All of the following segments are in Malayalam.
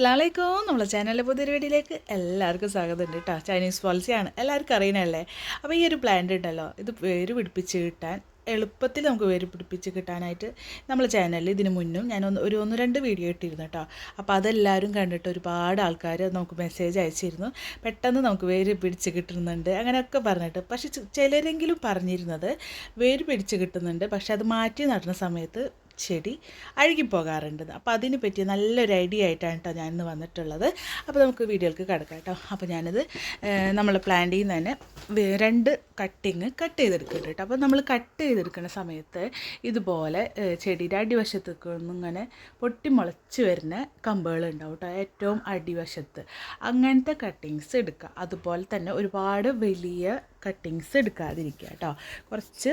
അസ്സാമലൈക്കും നമ്മളെ ചാനലിലെ പുതിയൊരു വീഡിയോയിലേക്ക് എല്ലാവർക്കും സ്വാഗതം ഉണ്ട് കേട്ടോ ചൈനീസ് പോളിസിയാണ് എല്ലാവർക്കും അറിയണല്ലേ അപ്പോൾ ഈ ഒരു പ്ലാന്റ് ഉണ്ടല്ലോ. ഇത് വേര് പിടിപ്പിച്ച് കിട്ടാൻ എളുപ്പത്തിൽ നമുക്ക് വേര് പിടിപ്പിച്ച് കിട്ടാനായിട്ട് നമ്മളെ ചാനലിൽ ഇതിന് മുന്നും ഞാൻ ഒന്ന് ഒരു ഒന്ന് രണ്ട് വീഡിയോ ഇട്ടിരുന്നു കേട്ടോ അപ്പോൾ അതെല്ലാവരും കണ്ടിട്ട് ഒരുപാട് ആൾക്കാർ നമുക്ക് മെസ്സേജ് അയച്ചിരുന്നു. പെട്ടെന്ന് നമുക്ക് വേര് പിടിച്ച് കിട്ടുന്നുണ്ട്. അങ്ങനെയൊക്കെ പറഞ്ഞിട്ട്. പക്ഷെ ചിലരെങ്കിലും പറഞ്ഞിരുന്നത് വേര് പിടിച്ച് കിട്ടുന്നുണ്ട്. പക്ഷെ അത് മാറ്റി നടുന്ന സമയത്ത് ചെടി അഴുകിപ്പോകാറുണ്ട്. അപ്പോൾ അതിനെ പറ്റി നല്ലൊരു ഐഡിയ ആയിട്ടാണ് കേട്ടോ ഞാൻ ഇന്ന് വന്നിട്ടുള്ളത്. അപ്പോൾ നമുക്ക് വീഡിയോയിലേക്ക് കിടക്കാം കേട്ടോ അപ്പോൾ ഞാനത് നമ്മൾ പ്ലാന്റ് ചെയ്യുന്ന തന്നെ രണ്ട് കട്ടിങ് കട്ട് ചെയ്തെടുക്കുന്നുണ്ട് കേട്ടോ അപ്പോൾ നമ്മൾ കട്ട് ചെയ്തെടുക്കുന്ന സമയത്ത് ഇതുപോലെ ചെടിയുടെ അടിവശത്തേക്ക് ഇങ്ങനെ പൊട്ടി മുളച്ച് വരുന്ന കമ്പുകൾ ഉണ്ടാവും കേട്ടോ ഏറ്റവും അടിവശത്ത് അങ്ങനത്തെ കട്ടിങ്സ് എടുക്കുക. അതുപോലെ തന്നെ ഒരുപാട് വലിയ കട്ടിങ്സ് എടുക്കാതിരിക്കുക കേട്ടോ. കുറച്ച്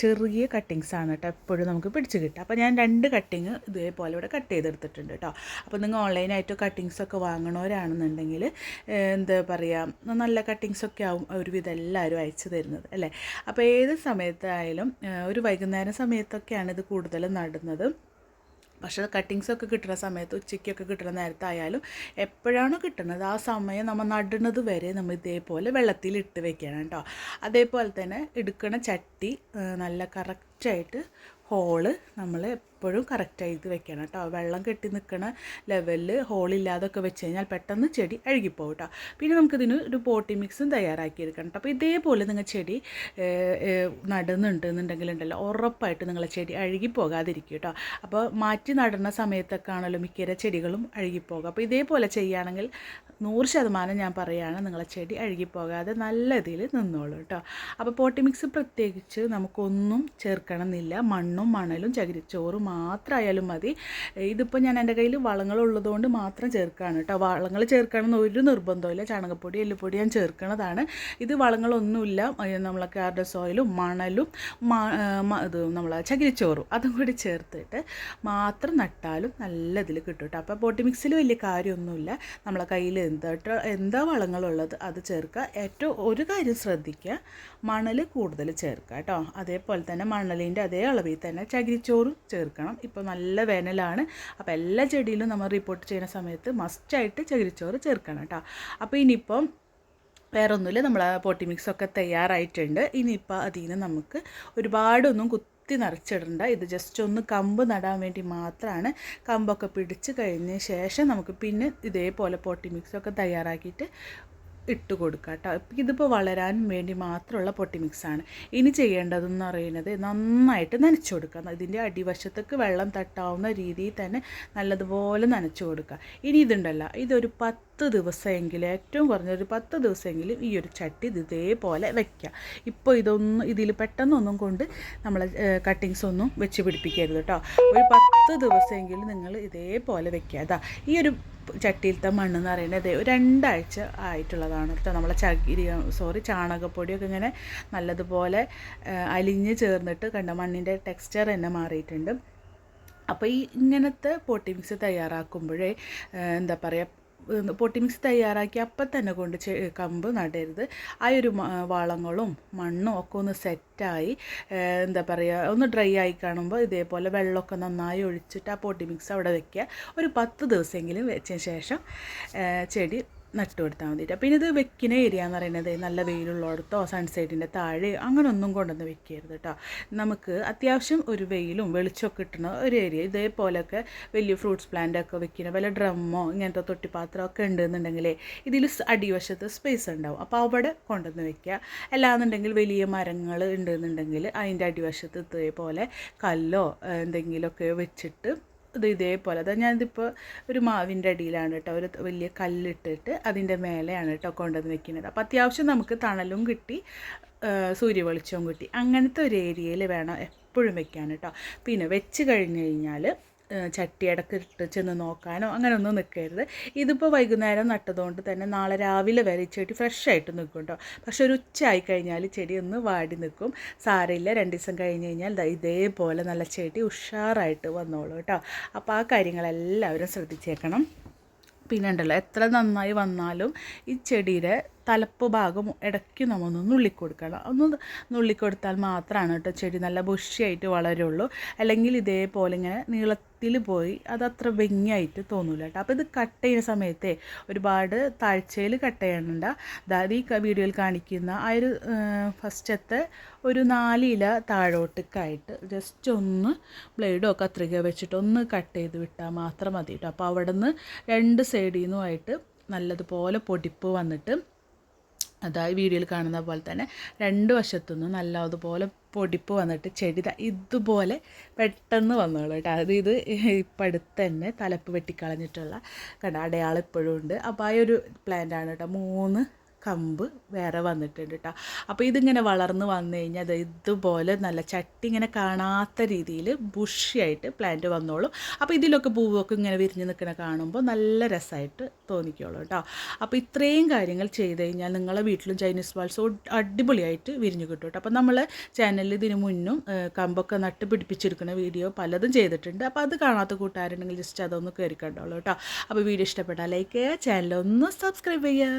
ചെറിയ കട്ടിങ്സ് ആണ് കേട്ടോ എപ്പോഴും നമുക്ക് പിടിച്ച് കിട്ടുക. അപ്പോൾ ഞാൻ രണ്ട് കട്ടിങ് ഇതേപോലെ ഇവിടെ കട്ട് ചെയ്തെടുത്തിട്ടുണ്ട് കേട്ടോ. അപ്പോൾ നിങ്ങൾ ഓൺലൈനായിട്ട് കട്ടിങ്സ് ഒക്കെ വാങ്ങണവരാണെന്നുണ്ടെങ്കിൽ എന്താ പറയുക നല്ല കട്ടിങ്സ് ഒക്കെ ആവും ഒരുവിധം എല്ലാവരും അയച്ചു തരുന്നത് അല്ലേ? അപ്പോൾ ഏത് സമയത്തായാലും ഒരു വൈകുന്നേരം സമയത്തൊക്കെയാണ് ഇത് കൂടുതലും നടുന്നത്. പക്ഷേ കട്ടിങ്സ് ഒക്കെ കിട്ടുന്ന സമയത്ത് ഉച്ചയ്ക്കൊക്കെ കിട്ടുന്ന നേരത്തായാലും എപ്പോഴാണോ കിട്ടുന്നത് ആ സമയം നമ്മൾ നടുന്നത് വരെ നമ്മൾ ഇതേപോലെ വെള്ളത്തിൽ ഇട്ട് വെക്കണം കേട്ടോ അതേപോലെ തന്നെ എടുക്കണ ചട്ടി നല്ല കറക്റ്റായിട്ട് ഹോൾ നമ്മൾ എപ്പോഴും കറക്റ്റായിട്ട് വെക്കണം കേട്ടോ. വെള്ളം കെട്ടി നിൽക്കണ ലെവലിൽ ഹോളില്ലാതൊക്കെ വെച്ച് കഴിഞ്ഞാൽ പെട്ടെന്ന് ചെടി അഴുകിപ്പോകും കേട്ടോ. പിന്നെ നമുക്കിതിന് ഒരു പോട്ടി മിക്സും തയ്യാറാക്കിയെടുക്കണം കേട്ടോ. അപ്പോൾ ഇതേപോലെ നിങ്ങൾ ചെടി നടന്നുണ്ട് എന്നുണ്ടെങ്കിൽ ഉണ്ടല്ലോ ഉറപ്പായിട്ട് നിങ്ങളെ ചെടി അഴുകി പോകാതിരിക്കും കേട്ടോ. അപ്പോൾ മാറ്റി നടുന്ന സമയത്തൊക്കെ ആണല്ലോ മിക്കര ചെടികളും അഴുകിപ്പോകുക അപ്പോൾ ഇതേപോലെ ചെയ്യുകയാണെങ്കിൽ നൂറ് ശതമാനം ഞാൻ പറയുകയാണ് നിങ്ങളെ ചെടി അഴുകിപ്പോകാതെ നല്ല ഇതിൽ നിന്നോളൂ കേട്ടോ. അപ്പോൾ പോട്ടി മിക്സ് പ്രത്യേകിച്ച് നമുക്കൊന്നും ചേർക്കണമെന്നില്ല. മണ്ണും മണലും ചകിരിച്ചോറും മാത്രമായാലും മതി. ഇതിപ്പോൾ ഞാൻ എന്റെ കയ്യിൽ വളങ്ങളുള്ളതുകൊണ്ട് മാത്രം ചേർക്കുകയാണ് കേട്ടോ വളങ്ങൾ ചേർക്കണമെന്ന് ഒരു നിർബന്ധമില്ല ചാണകപ്പൊടി എല്ലുപൊടി ഞാൻ ചേർക്കുന്നതാണ്. ഇത് വളങ്ങളൊന്നുമില്ല. നമ്മളെ കാർഡ സോയിലും മണലും ഇത് നമ്മളെ ചകിരിച്ചോറും അതും കൂടി ചേർത്തിട്ട് മാത്രം നട്ടാലും നല്ല ഇതിൽ കിട്ടും കേട്ടോ അപ്പോൾ പോട്ടി മിക്സിൽ വലിയ കാര്യമൊന്നുമില്ല. നമ്മളെ കയ്യിൽ എന്താ എന്താ വളങ്ങളുള്ളത് അത് ചേർക്കുക. ഏറ്റവും ഒരു കാര്യം ശ്രദ്ധിക്കുക. മണൽ കൂടുതൽ ചേർക്കുക കേട്ടോ അതേപോലെ തന്നെ മണലിന്റെ അതേ അളവിൽ തന്നെ ചകിരിച്ചോറും ചേർക്കണം ഇപ്പോൾ നല്ല വേനലാണ്. അപ്പോൾ എല്ലാ ചെടിയിലും നമ്മൾ റിപ്പോർട്ട് ചെയ്യുന്ന സമയത്ത് മസ്റ്റായിട്ട് ചകിരിച്ചോറ് ചേർക്കണം കേട്ടോ. അപ്പോൾ ഇനിയിപ്പം വേറെ ഒന്നുമില്ല നമ്മൾ പോട്ടി മിക്സൊക്കെ തയ്യാറായിട്ടുണ്ട്. ഇനിയിപ്പോൾ അതിൽ നിന്ന് നമുക്ക് ഒരുപാടൊന്നും കുത്തി നിറച്ചിടണ്ട. ഇത് ജസ്റ്റ് ഒന്ന് കമ്പ് നടാൻ വേണ്ടി മാത്രമാണ് കമ്പൊക്കെ പിടിച്ച് കഴിഞ്ഞ ശേഷം നമുക്ക് പിന്നെ ഇതേപോലെ പോട്ടി മിക്സൊക്കെ തയ്യാറാക്കിയിട്ട് ഇട്ട് കൊടുക്കുക കേട്ടോ. ഇതിപ്പോൾ വളരാൻ വേണ്ടി മാത്രമുള്ള പൊട്ടി മിക്സാണ് ഇനി ചെയ്യേണ്ടതെന്ന് പറയുന്നത് നന്നായിട്ട് നനച്ചു കൊടുക്കുക. ഇതിന്റെ അടിവശത്തേക്ക് വെള്ളം തട്ടാവുന്ന രീതിയിൽ തന്നെ നല്ലതുപോലെ നനച്ചു കൊടുക്കുക. ഇനി ഇതുണ്ടല്ലോ ഇതൊരു പത്ത് ദിവസമെങ്കിലും ഏറ്റവും കുറഞ്ഞൊരു പത്ത് ദിവസമെങ്കിലും ഈ ഒരു ചട്ടി ഇതേപോലെ വെക്കുക ഇപ്പോൾ ഇതൊന്നും ഇതിൽ പെട്ടെന്നൊന്നും കൊണ്ട് നമ്മൾ കട്ടിങ്സ് ഒന്നും വെച്ച് പിടിപ്പിക്കരുത് കേട്ടോ ഒരു പത്ത് ദിവസമെങ്കിലും നിങ്ങൾ ഇതേപോലെ വെക്കുക അതാ ഈ ഒരു ചട്ടിയിലത്തെ മണ്ണ് എന്ന് പറയുന്നത് രണ്ടാഴ്ച ആയിട്ടുള്ളതാണ് കേട്ടോ നമ്മളെ ചകിരി സോറി ചാണകപ്പൊടിയൊക്കെ ഇങ്ങനെ നല്ലതുപോലെ അലിഞ്ഞ് ചേർന്നിട്ട് കണ്ട മണ്ണിന്റെ ടെക്സ്ചർ തന്നെ മാറിയിട്ടുണ്ട്. അപ്പോൾ ഈ ഇങ്ങനത്തെ പോട്ടി മിക്സ് തയ്യാറാക്കുമ്പോഴേ എന്താ പറയുക പൊട്ടി മിക്സ് തയ്യാറാക്കി അപ്പം തന്നെ കൊണ്ട് കമ്പ് നടരുത്. ആ ഒരു വളങ്ങളും മണ്ണും ഒക്കെ ഒന്ന് സെറ്റായി എന്താ പറയുക ഒന്ന് ഡ്രൈ ആയി കാണുമ്പോൾ ഇതേപോലെ വെള്ളമൊക്കെ നന്നായി ഒഴിച്ചിട്ട് ആ പൊട്ടി മിക്സ് അവിടെ വെക്കുക. ഒരു പത്ത് ദിവസമെങ്കിലും വെച്ചതിന് ശേഷം ചെടി നട്ടു കൊടുത്താൽ മതിയിട്ട്. പിന്നെ ഇത് വെക്കുന്ന ഏരിയ എന്ന് പറയുന്നത് നല്ല വെയിലുള്ളിടത്തോ സൺസൈഡിന്റെ താഴെ അങ്ങനെ ഒന്നും കൊണ്ടുവന്ന് വെക്കരുത് കേട്ടോ നമുക്ക് അത്യാവശ്യം ഒരു വെയിലും വെളിച്ചമൊക്കെ കിട്ടുന്ന ഒരു ഏരിയ ഇതേപോലെയൊക്കെ വലിയ ഫ്രൂട്ട്സ് പ്ലാന്റ് ഒക്കെ വെക്കുന്ന വല്ല ഡ്രമ്മോ ഇങ്ങനത്തെ തൊട്ടിപ്പാത്രം ഒക്കെ ഉണ്ടെന്നുണ്ടെങ്കിൽ ഇതിൽ അടിവശത്ത് സ്പേസ് ഉണ്ടാവും. അപ്പോൾ അവിടെ കൊണ്ടുവന്ന് വെക്കുക. അല്ലാന്നുണ്ടെങ്കിൽ വലിയ മരങ്ങൾ ഉണ്ടെന്നുണ്ടെങ്കിൽ അതിന്റെ അടിവശത്ത് ഇതേപോലെ കല്ലോ എന്തെങ്കിലുമൊക്കെ വെച്ചിട്ട് ഇത് ഇതേപോലെ. അതാ ഞാനിതിപ്പോൾ ഒരു മാവിന്റെ അടിയിലാണ് കേട്ടോ ഒരു വലിയ കല്ലിട്ടിട്ട് അതിന്റെ മേലെയാണ് കേട്ടോ കൊണ്ടുവന്ന് വെക്കുന്നത്. അപ്പോൾ അത്യാവശ്യം നമുക്ക് തണലും കിട്ടി സൂര്യവെളിച്ചവും കിട്ടി. അങ്ങനത്തെ ഒരു ഏരിയയിൽ വേണം എപ്പോഴും വെക്കാൻ കേട്ടോ. പിന്നെ വെച്ച് കഴിഞ്ഞ് കഴിഞ്ഞാൽ ചട്ടി ഇടക്കിട്ട് ചെന്ന് നോക്കാനോ അങ്ങനെ ഒന്നും നിൽക്കരുത്. ഇതിപ്പോൾ വൈകുന്നേരം നട്ടതുകൊണ്ട് തന്നെ നാളെ രാവിലെ വരെ ഈ ചെടി ഫ്രഷ് ആയിട്ട് നിൽക്കും കേട്ടോ പക്ഷെ ഒരു ഉച്ച ആയി കഴിഞ്ഞാൽ ചെടി ഒന്ന് വാടി നിൽക്കും. സാരമില്ല രണ്ട് ദിവസം കഴിഞ്ഞ് കഴിഞ്ഞാൽ ഇതേപോലെ നല്ല ചെടി ഉഷാറായിട്ട് വന്നോളൂ കേട്ടോ അപ്പോൾ ആ കാര്യങ്ങളെല്ലാവരും ശ്രദ്ധിച്ചേക്കണം. പിന്നെ ഉണ്ടല്ലോ എത്ര നന്നായി വന്നാലും ഈ ചെടിയുടെ തലപ്പ് ഭാഗം ഇടയ്ക്ക് നമ്മൾ ഒന്ന് നുള്ളിക്കൊടുക്കണം. ഒന്ന് നുള്ളിക്കൊടുത്താൽ മാത്രമാണ് കേട്ടോ ചെടി നല്ല ബുഷിയായിട്ട് വളരുള്ളൂ. അല്ലെങ്കിൽ ഇതേപോലെ ഇങ്ങനെ നീളത്തിൽ പോയി അത് അത്ര ഭംഗിയായിട്ട് തോന്നില്ല കേട്ടോ. അപ്പോൾ ഇത് കട്ട് ചെയ്യുന്ന സമയത്തെ ഒരുപാട് താഴ്ചയിൽ കട്ട് ചെയ്യണ്ട. അതായത് ഈ വീഡിയോയിൽ കാണിക്കുന്ന ആ ഒരു ഫസ്റ്റത്തെ ഒരു നാലില താഴോട്ടേക്കായിട്ട് ജസ്റ്റ് ഒന്ന് ബ്ലേഡോ കത്രിക വെച്ചിട്ട് ഒന്ന് കട്ട് ചെയ്ത് വിട്ടാൽ മാത്രം മതി കേട്ടോ. അപ്പോൾ അവിടെ നിന്ന് രണ്ട് സൈഡിൽ നിന്നുമായിട്ട് നല്ലതുപോലെ പൊടിപ്പ് വന്നിട്ട് അതായത് വീഡിയോയിൽ കാണുന്ന പോലെ തന്നെ രണ്ട് വശത്തുനിന്നും നല്ല അതുപോലെ പൊടിപ്പ് വന്നിട്ട് ചെടി ഇതുപോലെ പെട്ടെന്ന് വന്നോളൂ കേട്ടോ. അത് ഇത് ഇപ്പം അടുത്ത് തന്നെ തലപ്പ് വെട്ടിക്കളഞ്ഞിട്ടുള്ള കണ്ട അടയാളം ഇപ്പോഴും ഉണ്ട്. അപ്പോൾ ആ ഒരു പ്ലാന്റാണ് കേട്ടോ. മൂന്ന് കമ്പ് വേറെ വന്നിട്ടുണ്ട് കേട്ടോ അപ്പോൾ ഇതിങ്ങനെ വളർന്ന് വന്നു കഴിഞ്ഞാൽ അത് ഇതുപോലെ നല്ല ചട്ടി ഇങ്ങനെ കാണാത്ത രീതിയിൽ ബുഷിയായിട്ട് പ്ലാന്റ് വന്നോളും. അപ്പോൾ ഇതിലൊക്കെ പൂവൊക്കെ ഇങ്ങനെ വിരിഞ്ഞ് നിൽക്കണ കാണുമ്പോൾ നല്ല രസമായിട്ട് തോന്നിക്കോളൂ കേട്ടോ അപ്പോൾ ഇത്രയും കാര്യങ്ങൾ ചെയ്ത് കഴിഞ്ഞാൽ നിങ്ങളെ വീട്ടിലും ചൈനീസ് വാൾസ് അടിപൊളിയായിട്ട് വിരിഞ്ഞു കിട്ടും കേട്ടോ അപ്പോൾ നമ്മൾ ചാനലിൽ ഇതിന് മുന്നും കമ്പൊക്കെ നട്ട് പിടിപ്പിച്ചിരിക്കുന്ന വീഡിയോ പലതും ചെയ്തിട്ടുണ്ട്. അപ്പോൾ അത് കാണാത്ത കൂട്ടുകാരുണ്ടെങ്കിൽ ജസ്റ്റ് അതൊന്ന് കയറി കണ്ടോളൂ കേട്ടോ അപ്പോൾ വീഡിയോ ഇഷ്ടപ്പെട്ടാൽ ലൈക്ക് ചെയ്യുക ചാനൽ ഒന്ന് സബ്സ്ക്രൈബ് ചെയ്യുക.